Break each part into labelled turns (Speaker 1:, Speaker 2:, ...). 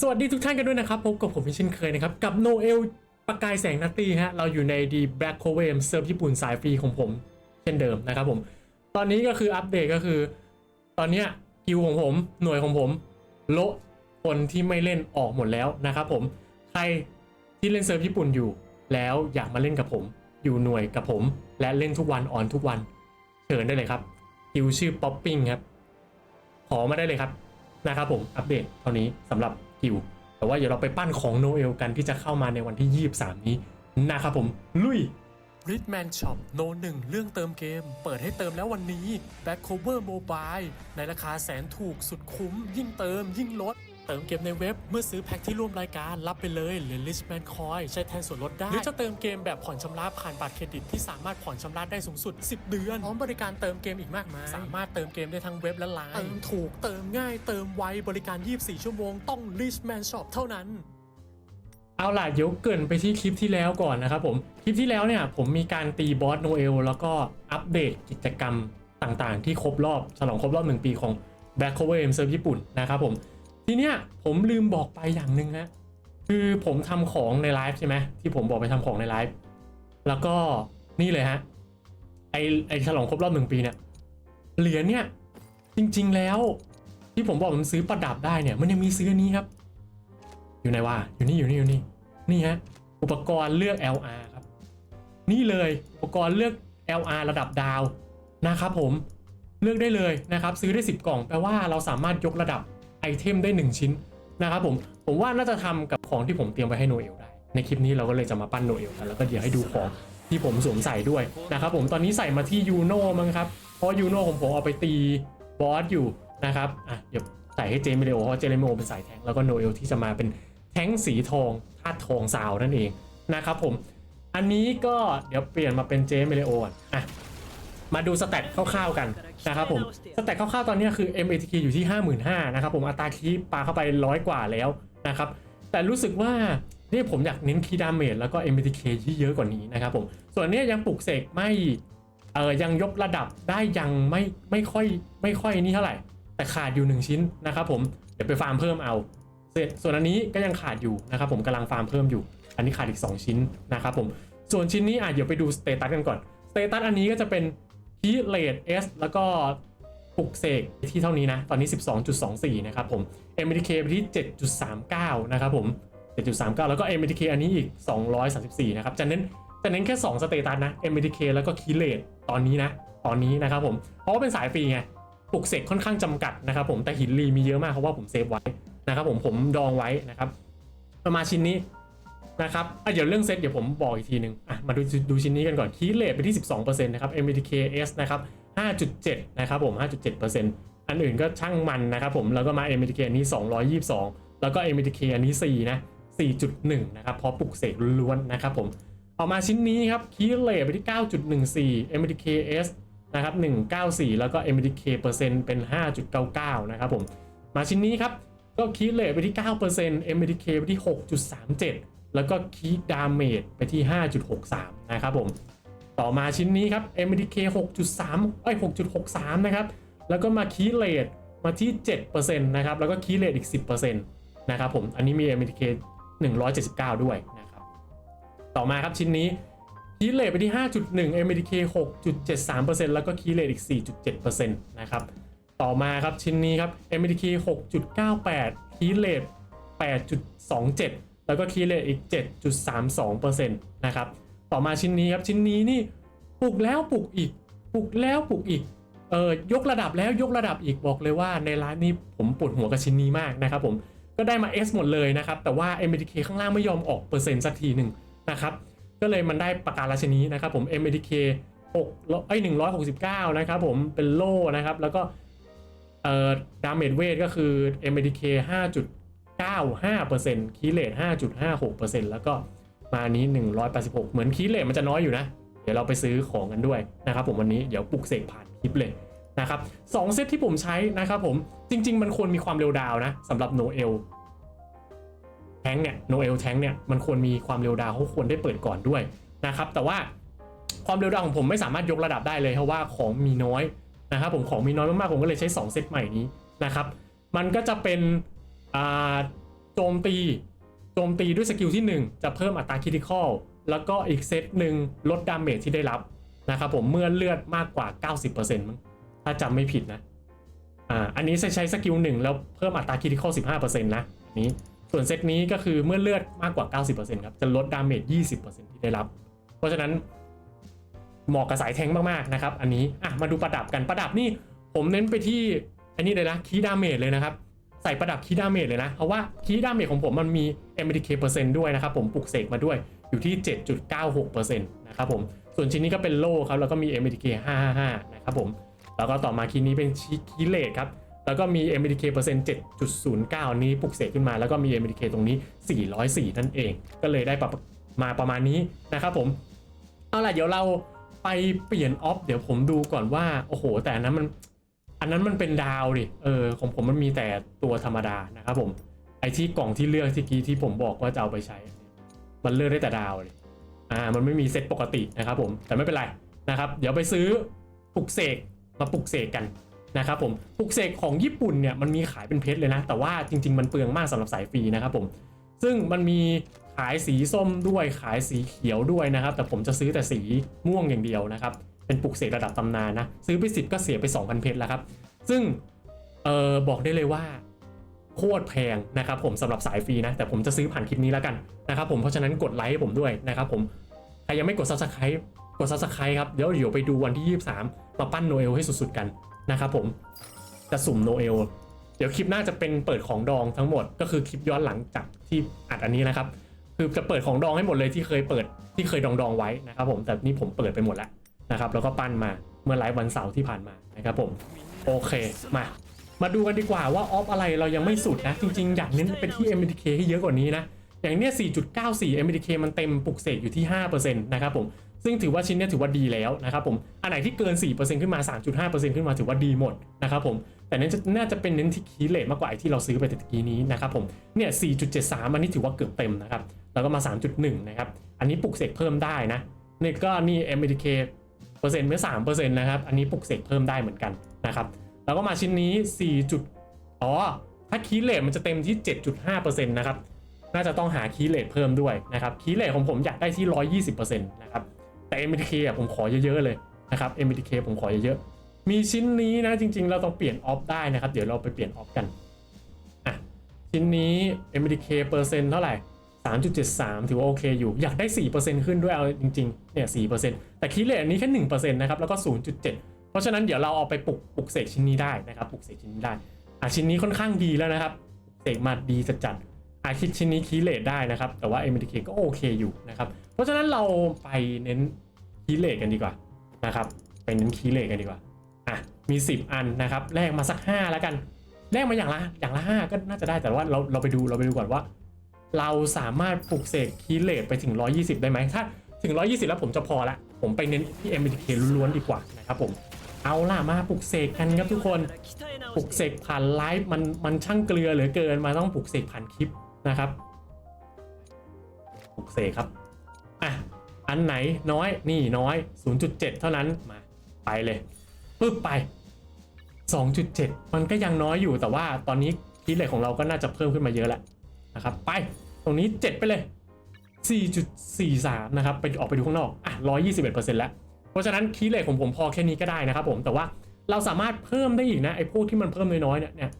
Speaker 1: สวัสดีทุกท่านกันด้วยนะครับ พบกับผมเช่นเคยนะครับ กับโนเอลประกายแสงนัตตี้ฮะ เราอยู่ในดีแบล็กโคเวมเซิร์ฟญี่ปุ่นสายฟรีของผม เช่นเดิมนะครับผม ตอนนี้ก็คืออัปเดตก็คือ ตอนเนี้ยกิวของผมหน่วยของผมโละคนที่ไม่เล่นออกหมดแล้วนะครับผม ใครที่เล่นเซิร์ฟญี่ปุ่นอยู่ แล้วอยากมาเล่นกับผม อยู่หน่วยกับผม และเล่นทุกวันออนทุกวัน เชิญได้เลยครับกิวชื่อป๊อปปิ้งครับขอมาได้เลยครับนะครับผมอัปเดตเท่านี้สำหรับิว แต่ว่าเดี๋ยวเราไปปั้นของโนเอลกันที่จะเข้ามาในวันที่ 23 นี้นะครับผม ลุย
Speaker 2: r i d m a n Shop โนหนึ่งเรื่องเติมเกม เปิดให้เติมแล้ววันนี้ Back Cover Mobile ในราคาแสนถูกสุดคุ้ม ยิ่งเติมยิ่งลด เติมเกมในเว็บเมื่อซื้อแพ็คที่ร่วมรายการรับไปเลยเหรียญ Richman Coin ใช้แทนส่วนลดได้ หรือจะเติมเกมแบบผ่อนชำระผ่านบัตรเครดิตที่สามารถผ่อนชำระได้สูงสุด 10 เดือนพร้อมบริการเติมเกมอีกมากมายสามารถเติมเกมได้ทั้งเว็บและไลน์เติมถูกเติมง่ายเติมไวบริการ 24 ชั่วโมงต้อง Richman Shop เท่านั้น
Speaker 1: เอาล่ะเดี๋ยวเกรินไปที่คลิปที่แล้วก่อนนะครับผมคลิปที่แล้วเนี่ยผมมีการตีบอสโนเอลแล้วก็อัปเดตกิจกรรมต่างๆ ที่ครบรอบฉลองครบรอบหนึ่งปีของ Black Cover M Serve ญี่ปุ่นนะครับผม ทีเนี้ยผมลืมบอกไปอย่างหนึ่งฮะคือผมทำของในไลฟ์ใช่ไหมที่ผมบอกไปทำของในไลฟ์แล้วก็นี่เลยฮะไอไอฉลองครบรอบหนึ่งปีเนี่ยเหรียญเนี่ยจริง ๆแล้ว ที่ผมบอกมันซื้อประดับได้เนี่ยมันยังมีซื้อนนี้ครับ อยู่ไหนวะอยู่นี่อยู่นี่อยู่นี่นี่ฮะอุปกรณ์เลือก LR ครับ นี่เลยอุปกรณ์เลือก LR ระดับดาวนะครับผมเลือกได้เลยนะครับ ซื้อได้ 10 กล่องแปลว่าเราสามารถยกระดับ ไอเทมได้ 1 ชิ้นนะครับผม ผมว่าน่าจะทำกับของที่ผมเตรียมไว้ให้โนเอลได้ ในคลิปนี้เราก็เลยจะมาปั้นโนเอลกันแล้วก็เดี๋ยวให้ดูของที่ผมสวมใส่ด้วยนะครับผมตอนนี้ใส่มาที่ยูโน่มั้งครับ เพราะยูโน่ของผมเอาไปตีบอสอยู่นะครับอะเดี๋ยวใส่ให้เจมิเลโอเพราะเจมิเลโอเป็นสายแทงแล้วก็โนเอลที่จะมาเป็นแทงสีทองธาตุทองซาวนั่นเองนะครับผม อันนี้ก็เดี๋ยวเปลี่ยนมาเป็นเจมเมเลโออะมาดูสแตทคร่าวๆกัน นะครับผมสแตทคร่าวๆตอนนี้คือ MATK อยู่ที่ 55,000นะครับผมอัตราคีปาเข้าไปร้อยกว่าแล้วนะครับแต่รู้สึกว่าเนี่ยผมอยากเน้นคีดามเมจแล้วก็ MATK ที่เยอะกว่านี้นะครับผมส่วนนี้ยังปลุกเสกไม่เออยังยกระดับได้ยังไม่ไม่ค่อยไม่ค่อยนี่เท่าไหร่ แต่ขาดอยู่ 1 ชิ้นนะครับผมเดี๋ยวไปฟาร์มเพิ่มเอาเสร็จส่วนอันนี้ก็ยังขาดอยู่นะครับผมกำลังฟาร์มเพิ่มอยู่ อันนี้ขาดอีก 2 ชิ้นนะครับผมส่วนชิ้นนี้อะเดี๋ยวไปดูสเตตัสกันก่อนสเตตัสอันนี้ก็จะเป็น คีเลด S แล้วก็ปลุกเสกที่เท่านี้นะ ตอนนี้ 12.24 นะครับผม MDK ไปที่ 7.39 นะครับผม 7.39 แล้วก็ MDK อันนี้อีก 234 นะครับจะเน้นจะเน้นแค่ 2 สเตตัสนะ MDK แล้วก็คีเลดตอนนี้นะ ตอนนี้นะครับผม เพราะว่าเป็นสายฟรีไงปลุกเสกค่อนข้างจำกัดนะครับผมแต่หินรีมีเยอะมากเพราะว่าผมเซฟไว้นะครับผมผมดองไว้นะครับ ประมาณชิ้นนี้ นะครับอะเดี๋ยวเรื่องเซตเดี๋ยวผมบอกอีกทีหนึ่งอะมาดูดูชิ้นนี้กันก่อนคีเลทไปที่ 12%นะครับ MBTKS นะครับ 5.7 นะครับผม 5.7%อันอื่นก็ช่างมันนะครับผม แล้วก็มา MBTK อันนี้ 222 แล้วก็ MBTK อันนี้ 4 นะ 4.1 นะครับพราะปลุกเสกล้วนๆนะครับผมออกมาชิ้นนี้ครับคีเลทไปที่ 9.14 MBTKS นะครับ 194 แล้วก็ MBTK เปอร์เซ็นต์เป็น 5.99 นะครับผม มาชิ้นนี้ครับ ก็คีเลทไปที่ 9% MDK ไปที่ 6.37 แล้วก็คีดาเมจไปที่ 5.63 นะครับผม ต่อมาชิ้นนี้ครับ MDK 6.3เอ้ย6.63 นะครับ แล้วก็มาคีเลทมาที่ 7%นะครับ แล้วก็คีเลทอีก 10%นะครับผม อันนี้มี MDK 179 ด้วยนะครับ ต่อมาครับชิ้นนี้คีเลทไปที่ 5.1 MDK 6.73%แล้วก็คีเลทอีก 4.7%นะครับ ต่อมาครับชิ้นนี้ครับ MDK 6.98คีเลท8.27 แล้วก็คีเลทอีก 7.32%นะครับ ต่อมาชิ้นนี้ครับชิ้นนี้นี่ปลุกแล้วปลุกอีกปลุกแล้วปลุกอีกเออยกระดับแล้วยกระดับอีกบอกเลยว่าในร้านนี้ผมปวดหัวกับชิ้นนี้มากนะครับผมก็ได้มา S หมดเลยนะครับ แต่ว่า MDK ข้างล่างไม่ยอมออกเปอร์เซ็นต์สักทีหนึ่งนะครับก็เลยมันได้ประการราชนีนะครับผม MDK 6ไอ้169 นะครับผมเป็นโล่นะครับ แล้วก็เอ่อดาเมจเวทก็คือ MDK 95%คีเลท5.56%แล้วก็มานี้ 186 เหมือนคีเลทมันจะน้อยอยู่นะ เดี๋ยวเราไปซื้อของกันด้วยนะครับผมวันนี้เดี๋ยวปลุกเสกผ่านคลิปเลยนะครับสองเซตที่ผมใช้นะครับผมจริง ๆ มันควรมีความเร็วดาวนะสำหรับโนเอลแทงเนี่ยโนเอลแทงเนี่ยมันควรมีความเร็วดาวเขาควรได้เปิดก่อนด้วยนะครับแต่ว่าความเร็วดาวของผมไม่สามารถยกระดับได้เลยเพราะว่าของมีน้อยนะครับผมของมีน้อยมากๆผมก็เลยใช้ 2 เซตใหม่นี้นะครับมันก็จะเป็น โจมตีโจมตีด้วยสกิลที่ 1 จะเพิ่มอัตราคริติคอลแล้วก็อีกเซตหนึ่งลดดาเมจที่ได้รับนะครับผมเมื่อเลือดมากกว่า 90%มั้งถ้าจำไม่ผิดนะอ่าอันนี้ใช้สกิลหนึ่งแล้วเพิ่มอัตราคริติคอล15%นะอันนี้ส่วนเซตนี้ก็คือเมื่อเลือดมากกว่า 90%ครับจะลดดาเมจ20%ที่ได้รับ เพราะฉะนั้นเหมาะกับสายแทงมากๆนะครับ อันนี้อะมาดูประดับกันประดับนี่ผมเน้นไปที่อันนี้เลยนะคีดาเมจเลยนะครับ ใส่ประดับคีดาเมจเลยนะ เพราะว่าคีดาเมจของผมมันมี MDK เปอร์เซ็นต์ด้วยนะครับผมปลุกเสกมาด้วยอยู่ที่ 7.96%นะครับผมส่วนชิ้นนี้ก็เป็นโล่ครับแล้วก็มี MDK 555นะครับผมแล้วก็ต่อมาคีนี้เป็นคีเลทครับแล้วก็มี MDK เปอร์เซ็นต์7.09 นี้ปลุกเสกขึ้นมา แล้วก็มี MDK ตรงนี้ 404 นั่นเอง ก็เลยได้ประมาประมาณนี้นะครับผมเอาล่ะเดี๋ยวเราไปเปลี่ยนออฟเดี๋ยวผมดูก่อนว่า โอ้โห แต่นั้นมัน อันนั้นมันเป็นดาวดิ เออของผมมันมีแต่ตัวธรรมดานะครับผม ไอที่กล่องที่เลือกที่กี้ที่ผมบอกว่าจะเอาไปใช้ มันเลือกได้แต่ดาวเลยอ่า มันไม่มีเซตปกตินะครับผม แต่ไม่เป็นไรนะครับ เดี๋ยวไปซื้อปลุกเสกมาปลุกเสกกันนะครับผม ปลุกเสกของญี่ปุ่นเนี่ยมันมีขายเป็นเพชรเลยนะ แต่ว่าจริง ๆ มันเปลืองมากสำหรับสายฟรีนะครับผม ซึ่งมันมีขายสีส้มด้วย ขายสีเขียวด้วยนะครับ แต่ผมจะซื้อแต่สีม่วงอย่างเดียวนะครับ เป็นปลุกเสกระดับตำนานนะ ซื้อไปสิบก็เสียไป 2,000 เพชรแล้วครับ ซึ่งเออบอกได้เลยว่าโคตรแพงนะครับผมสำหรับสายฟรีนะ แต่ผมจะซื้อผ่านคลิปนี้แล้วกันนะครับผมเพราะฉะนั้นกดไลค์ให้ผมด้วยนะครับผม ใครยังไม่กด subscribe กด subscribe ครับ เดี๋ยวเดี๋ยวไปดูวันที่ 23มาปั้นโนเอลให้สุดๆกันนะครับผมจะสุ่มโนเอลเดี๋ยวคลิปหน้าจะเป็นเปิดของดองทั้งหมดก็คือคลิปย้อนหลังจากที่อัดอันนี้นะครับ คือจะเปิดของดองให้หมดเลยที่เคยเปิดที่เคยดองดองไว้นะครับผมแต่นี่ผมเปิดไปหมดแล้ว นะครับแล้วก็ปั้นมาเมื่อไลฟ์วันเสาร์ที่ผ่านมานะครับผมโอเคมามาดูกันดีกว่าว่าออฟอะไรเรายังไม่สุดนะ จริงๆ อยากเน้นไปที่ MDK ให้เยอะกว่านี้นะ อย่างเนี้ย 4.94 MDK มันเต็มปลุกเสกอยู่ที่ 5%นะครับผม ซึ่งถือว่าชิ้นเนี้ยถือว่าดีแล้วนะครับผม อันไหนที่เกิน 4%ขึ้นมา 3.5%ขึ้นมาถือว่าดีหมดนะครับผม แต่เน้นน่าจะเป็นเน้นที่คีเลทมากกว่าไอที่เราซื้อไปแต่ตะกี้นี้นะครับผม เนี่ย 4.73 อันนี้ถือว่าเกือบเต็มนะครับ แล้วก็มา 3.1 นะครับ อันนี้ปลุกเสกเพิ่มได้นะนี่ก็นี่ MDK เปอร์เซ็นต์ไม่สามเปอร์เซ็นต์นะครับ อันนี้ปลุกเสกเพิ่มได้เหมือนกันนะครับ แล้วก็มาชิ้นนี้4จุดอ๋อ ถ้าคีย์เลทมันจะเต็มที่7.5%นต์นะครับ น่าจะต้องหาคีย์เลทเพิ่มด้วยนะครับ คีย์เลทของผมอยากได้ที่120%นต์นะครับ แต่ MBTK อะผมขอเยอะๆเลยนะครับ MBTK ผมขอเยอะๆ มีชิ้นนี้นะจริง ๆ เราต้องเปลี่ยนออฟได้นะครับ เดี๋ยวเราไปเปลี่ยนออฟกัน อะ ชิ้นนี้ MBTK เปอร์เซ็นต์เท่าไหร่ 3.73 ถือว่าโอเคอยู่ อยากได้ 4%ขึ้นด้วยเอาจริงๆ เนี่ย 4%แต่คีย์เลทอันนี้แค่ 1%นะครับ แล้วก็ 0.7 เพราะฉะนั้นเดี๋ยวเราเอาไปปลุกปลุกเสกชิ้นนี้ได้นะครับ ปลุกเสกชิ้นนี้ได้ อะชิ้นนี้ค่อนข้างดีแล้วนะครับ เสกมาดีจัดจัดๆอะคิดชิ้นนี้คีย์เลทได้นะครับ แต่ว่า MDK ก็โอเคอยู่นะครับ เพราะฉะนั้นเราไปเน้นคีย์เลทกันดีกว่านะครับ ไปเน้นคีย์เลทกันดีกว่า อะ มี 10 อันนะครับ แลกมาสัก 5 แล้วกัน แลกมาอย่างละ อย่างละ 5 ก็น่าจะได้ แต่ว่าเราเราไปดูเราไปดูก่อนว่า เราสามารถปลุกเสกคีย์เลทไปถึง 120 ได้ไหมถ้าถึง 120 แล้วผมจะพอละผมไปเน้นที่ MDK ล้วนๆดีกว่านะครับผมเอาล่ะมาปลุกเสกกันครับทุกคนปลุกเสกผ่านไลฟ์มันมันช่างเกลือเหลือเกินมาต้องปลุกเสกผ่านคลิปนะครับปลุกเสกครับอะอันไหนน้อยนี่น้อย 0.7 เท่านั้นมาไปเลยปึ๊บไป 2.7 มันก็ยังน้อยอยู่แต่ว่าตอนนี้คีย์เลทของเราก็น่าจะเพิ่มขึ้นมาเยอะแล้วนะครับไป ตรงนี้ 7 ไปเลย 4.43 นะครับ ไปออกไปดูข้างนอก อะ 121%แล้ว เพราะฉะนั้นคีย์เลทของผมพอแค่นี้ก็ได้นะครับผม แต่ว่าเราสามารถเพิ่มได้อีกนะ ไอ้พวกที่มันเพิ่มน้อยๆเนี่ยเนี่ย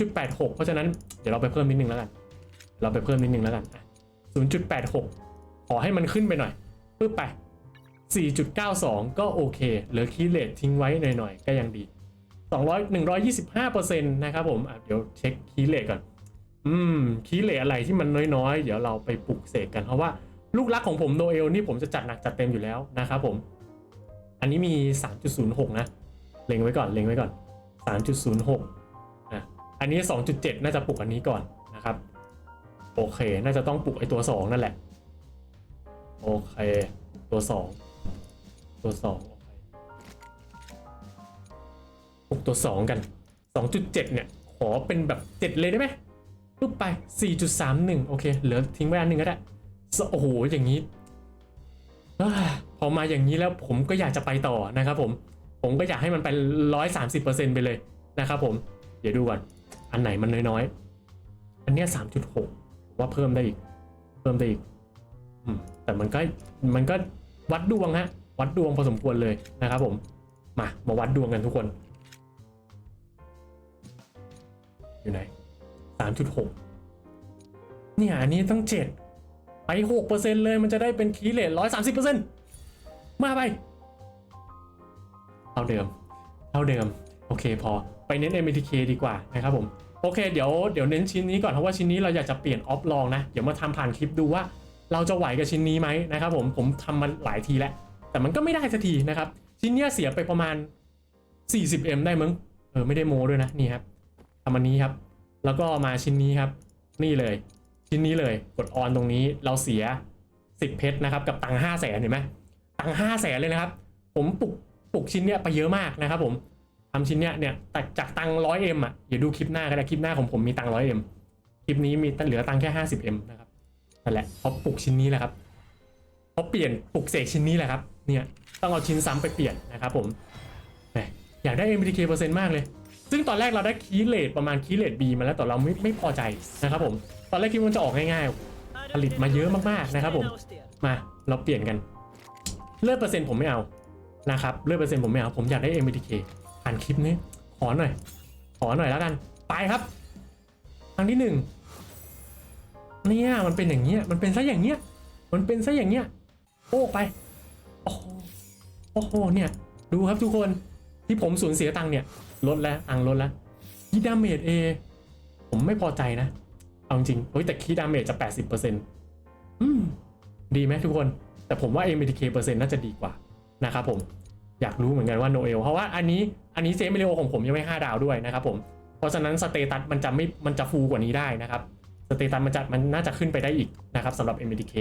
Speaker 1: 0.86 เพราะฉะนั้นเดี๋ยวเราไปเพิ่มนิดนึงแล้วกัน เราไปเพิ่มนิดนึงแล้วกัน 0.86 ขอให้มันขึ้นไปหน่อยปึ๊บไป 4.92 ก็โอเค เหลือคีย์เลททิ้งไว้หน่อยๆ ก็ยังดี 200 125%นะครับผม อะ เดี๋ยวเช็คคีย์เลทก่อน อืมคีย์เลอะไรที่มันน้อยๆ เดี๋ยวเราไปปลุกเสกกัน เพราะว่าลูกรักของผมโนเอลนี่ผมจะจัดหนักจัดเต็มอยู่แล้วนะครับผม อันนี้มี 3.06 นะ เล็งไว้ก่อนเล็งไว้ก่อน 3.06อะอันนี้ 2.7 น่าจะปลุกอันนี้ก่อนนะครับ โอเค น่าจะต้องปลุกไอตัว 2 นั่นแหละ โอเค ตัว 2 ตัว2โอเคปลุกตัว 2 กัน 2.7 เนี่ย ขอเป็นแบบ 7 เลยได้ไหม ปุ๊บไป 4.31 โอเค เหลือทิ้งไว้อันหนึ่งก็ได้ โอ้โห อย่างนี้พอมาอย่างนี้แล้วผมก็อยากจะไปต่อนะครับผม ผมก็อยากให้มันไปร้อยสามสิบเปอร์เซ็นไปเลยนะครับผม เดี๋ยวดูก่อน อันไหนมันน้อยๆนเนี้สามจุดหกว่าเพิ่มได้อีก เพิ่มได้อีกอแต่มันก็ มันก็วัดดวงฮะ วัดดวงพอสมควรเลยนะครับผม มา มาวัดดวงกันทุกคน อยู่ไหน สามจุดหกเนี่ย อันนี้ต้องเจ็ดไปหกเปอร์เซ็นเลยมันจะได้เป็นคีเลทร้อยสามสิบเปอร์เซ็นมาไป เท่าเดิม เท่าเดิม โอเคพอไปเน้น MTK ดีกว่านะครับผม โอเค เดี๋ยวเดี๋ยวเน้นชิ้นนี้ก่อน เพราะว่าชิ้นนี้เราอยากจะเปลี่ยนออฟลองนะ เดี๋ยวมาทำผ่านคลิปดูว่าเราจะไหวกับชิ้นนี้ไหมนะครับผมผมทำมันหลายทีแล้ว แต่มันก็ไม่ได้สักทีนะครับ ชิ้นเนี้ยเสียไปประมาณ 40M ได้มั้งเออไม่ได้โมด้วยนะนี่ครับทำอันนี้ครับ แล้วก็มาชิ้นนี้ครับ นี่เลย ชิ้นนี้เลยกดออนตรงนี้เราเสีย 10 เพชรนะครับกับตังห้าแสนเห็นไหมตังห้าแสนเลยนะครับ ผมปลุกปลุกชิ้นเนี้ยไปเยอะมากนะครับ ผมทำชิ้นเนี้ยเนี่ยแต่จากตังร้อยเอ็มอะอย่าดูคลิปหน้าก็ได้คลิปหน้าของผมมีตังร้อยเอ็มคลิปนี้มีเหลือตังแค่ห้าสิบเอ็มนะครับนั่นแหละเพราะปลุกชิ้นนี้แหละครับเพราะเปลี่ยนปลุกเสกชิ้นนี้แหละครับเนี่ยต้องเอาชิ้นซ้ำไปเปลี่ยนนะครับผมอยากได้ MBK เปอร์เซ็นต์มากเลย ซึ่งตอนแรกเราได้คีย์เลทประมาณคีย์เลท B มาแล้วแต่เราไม่ไม่พอใจนะครับผม ตอนแรกคิดว่าจะออกง่ายๆ ผลิตมาเยอะมากๆนะครับผม มาเราเปลี่ยนกัน เลือดเปอร์เซ็นต์ผมไม่เอานะครับเลือดเปอร์เซ็นต์ผมไม่เอาผมอยากได้ MBTK อ่านคลิปนี้ขอหน่อย ขอหน่อยแล้วกัน ไปครับครั้งที่หนึ่งเนี่ยมันเป็นอย่างเงี้ยมันเป็นซะอย่างเงี้ยมันเป็นซะอย่างเงี้ยโอ้ไปโอ้โหโอ้โหเนี่ย ดูครับทุกคนที่ผมสูญเสียตังค์เนี่ย ลดแล้วตังลดแล้วคีดาเมจเอผมไม่พอใจนะ เอาจริงเฮ้ยแต่คีดาเมจจะ 80%อืมดีไหมทุกคน แต่ผมว่า MBTK เปอร์เซ็นต์น่าจะดีกว่านะครับผมอยากรู้เหมือนกันว่าโนเอลเพราะว่าอันนี้อันนี้เซมิเลโอของผมยังไม่5ดาวด้วยนะครับผมเพราะฉะนั้นสเตตัสมันจะไม่มันจะฟูกว่านี้ได้นะครับสเตตัสมันจะมันน่าจะขึ้นไปได้อีกนะครับสำหรับ MBTK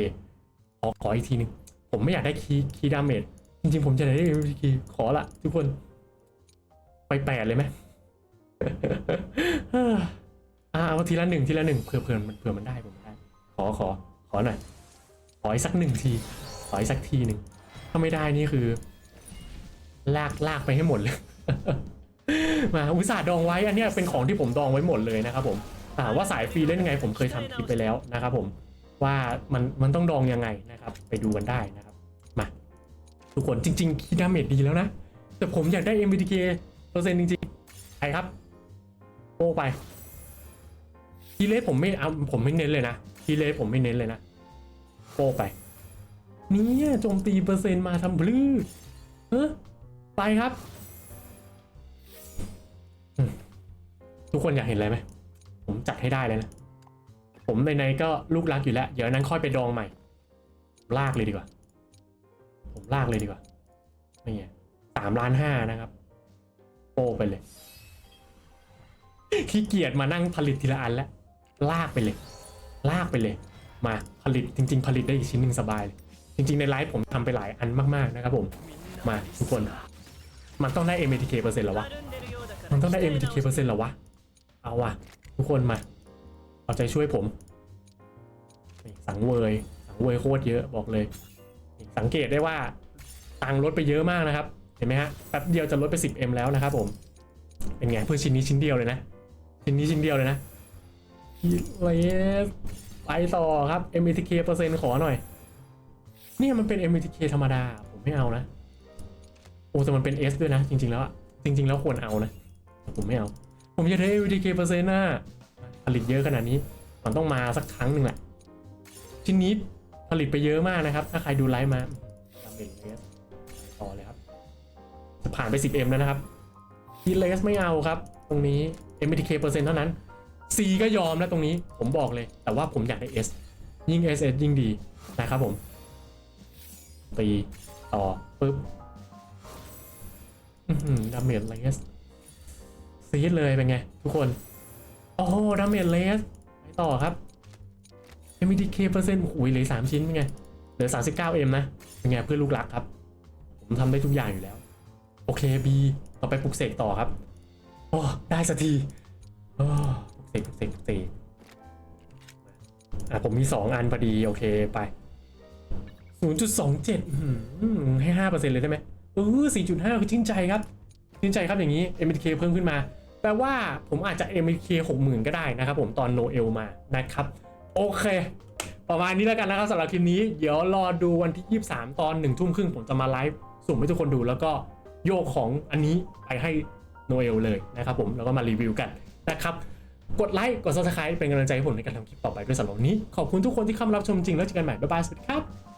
Speaker 1: ขอขออีกทีหนึงผมไม่อยากได้คีคีดาเมจจริงๆ ผมจะได้ MBTK ขอละทุกคน ไปแปดเลยไหมอ่าเอาทีละหนึ่งทีละหนึ่งเผื่อเผื่อมันเผื่อมันได้ผมได้ ขอขอขอหน่อยขออีกสักหนึ่งทีขออีกสักทีหนึ่งถ้าไม่ได้นี่คือ ลากลากไปให้หมดเลย มาอุตส่าห์ดองไว้อันนี้เป็นของที่ผมดองไว้หมดเลยนะครับผมถามว่าสายฟรีเล่นยังไงผมเคยทำคลิปไปแล้วนะครับผมว่ามันมันต้องดองยังไงนะครับ ไปดูกันได้นะครับ มา ทุกคนจริงๆคีดาเมจดีแล้วนะ แต่ผมอยากได้ MBTK เปอร์เซ็นต์จริงๆไปครับโอ้ไปคีเลสผมไม่เอาผมไม่เน้นเลยนะคีเลสผมไม่เน้นเลยนะโป้ไปเนี่ยโจมตีเปอร์เซ็นต์มาทำพลื้เออไปครับ ทุกคนอยากเห็นอะไรไหมผมจัดให้ได้เลยนะ ผมในๆก็ลูกรักอยู่แล้ว เดี๋ยวนั้นค่อยไปดองใหม่ ลากเลยดีกว่า ผมลากเลยดีกว่านี่ไงสามล้านห้านะครับ ไปเลยขี้เกียจมานั่งผลิตทีละอันแล้วลากไปเลย ลากไปเลย มาผลิตจริง ๆ ผลิตได้อีกชิ้นหนึ่งสบายเลยจริง ๆ ในไลฟ์ผมทำไปหลายอันมากๆนะครับผมมาทุกคน มันต้องได้ MTK เปอร์เซ็นต์หรอวะมันต้องได้ MTK เปอร์เซ็นต์หรอวะเอาวะทุกคนมา เอาใจช่วยผมสังเวย สังเวยโคตรเยอะบอกเลย สังเกตได้ว่าตังลดไปเยอะมากนะครับ ห็นไหมฮะแป๊บเดียวจะลดไป 10M แล้วนะครับผมเป็นไงเพื่อชิ้นนี้ชิ้นเดียวเลยนะ ชิ้นนี้ชิ้นเดียวเลยนะเลสไปต่อครับ MTK เปอร์เซ็นต์ขอหน่อย เนี่ยมันเป็น MTK ธรรมดา ผมไม่เอานะ โอ้แต่มันเป็น S ด้วยนะ จริง ๆ แล้วอะจริง ๆ แล้วควรเอานะแต่ผมไม่เอา ผมอยากได้ MTK เปอร์เซ็นต์น่ะผลิตเยอะขนาดนี้ มันต้องมาสักครั้งหนึ่งแหละชิ้นนี้ผลิตไปเยอะมากนะครับ ถ้าใครดูไลฟ์มาทำเป็นเผ่านไป 10M แล้วนะครับทีเลสไม่เอาครับ ตรงนี้ MTK เปอร์เซ็นต์เท่านั้น C ก็ยอมแล้วตรงนี้ผมบอกเลย แต่ว่าผมอยากได้ S ยิ่ง SS ยิ่งดีนะครับผม ตีต่อปึ๊บดาเมจเลสซีดเลยเป็นไง ทุกคน โอ้ดาเมจเลสไปต่อครับ MTK เปอร์เซ็นต์โอ้ยเหลือสามชิ้นเป็นไง เหลือ 39M นะ เป็นไงเพื่อลูกรักครับ ผมทำได้ทุกอย่างอยู่แล้ว อเค B ต่อไปปลุกเสกต่อครับโอ้ได้สักทีโอ้ปลุกเสกปลุกเสกปลุกเสกอะผมมี2อันพอดีโอเคไป0.27อื้อหือให้5%เปอร์เซ็นต์เลยได้ไหมเออ4.5คือชื่นใจครับชื่นใจครับอย่างนี้ MBTK เพิ่มขึ้นมา แปลว่าผมอาจจะ MK 60,000ก็ได้นะครับผมตอนโนเอลมานะครับ โอเค ประมาณนี้แล้วกันนะครับสำหรับคลิปนี้ เดี๋ยวรอดูวันที่ 23 ตอน1ทุ่มครึ่งผมจะมาไลฟ์สุ่มให้ทุกคนดูแล้วก็ โยกของอันนี้ไปให้โนเอลเลยนะครับผมแล้วก็มารีวิวกันนะครับกดไลค์กด subscribe เป็นกำลังใจให้ผมในการทำคลิปต่อไปด้วยสำหรับวันนี้ ขอบคุณทุกคนที่เข้ามารับชมจริงแล้วเจอกันใหม่ บ๊ายบาย สวัสดีครับ